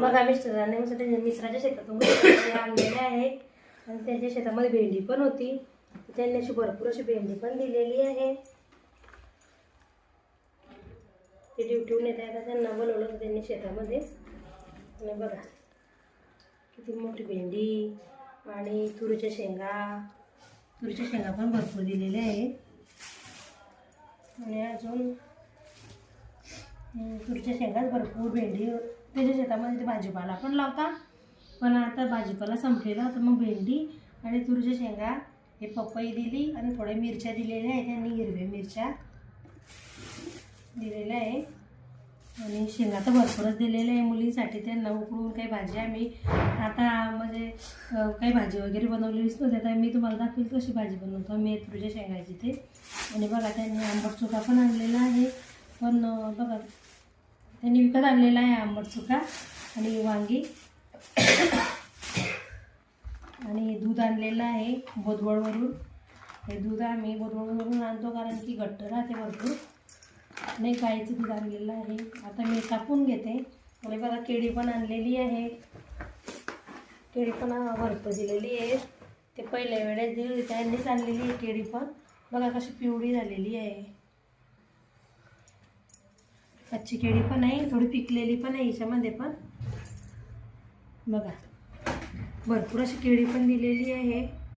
बघा मिस्टरांनी मस्त त्यांच्या मित्राच्या शेतातून आणलेले आहे आणि त्यांच्या शेतामध्ये भेंडी पण होती. त्यांनी अशी भरपूर अशी भेंडी पण दिलेली आहे. ते ड्युटीहून येत आता त्यांना बोलवलं होतं त्यांनी शेतामध्ये. आणि बघा किती मोठी भेंडी आणि तुरीच्या शेंगा. तुरीच्या शेंगा पण भरपूर दिलेल्या आहे आणि अजून तुरीच्या शेंगाच भरपूर भेंडी त्याच्या शेतामध्ये ते भाजीपाला पण लावतात पण आता भाजीपाला संपलेला तर मग भेंडी आणि तुरीच्या शेंगा हे पपई दिली आणि थोड्या मिरच्या दिलेल्या आहेत. त्यांनी हिरव्या मिरच्या दिलेल्या आहे. आणि शेंगा तर भरपूरच दिलेल्या आहे मुलींसाठी. त्यांना उकडून काही भाजी आम्ही आता म्हणजे काही भाजी वगैरे बनवलेलीच नव्हती. आता मी तुम्हाला दाखवेल कशी भाजी बनवतो मी तुरीच्या शेंगाची ते आणि बघा त्यांनी आंबट चुका पण आणलेला आहे. पण बघा त्यांनी विकत आणलेला आहे आंबट सुका आणि वांगी. आणि दूध आणलेलं आहे बोदवडवरून हे दूध आम्ही बोदवडवरून आणतो कारण की घट्ट राहते भरपूर. नाही गाईचं दूध आणलेलं आहे. आता मी कापून घेते. आणि बघा केळी पण आणलेली आहे. केळी पण भरपूर दिलेली आहे. ते पहिल्या वेळेस दिली त्यांनीच आणलेली आहे केळी पण. बघा कशी पिवळी झालेली आहे. कच्ची केळी पण आहे थोडी पिकलेली पण आहे याच्यामध्ये पण. बघा भरपूर अशी केळी पण दिलेली आहे.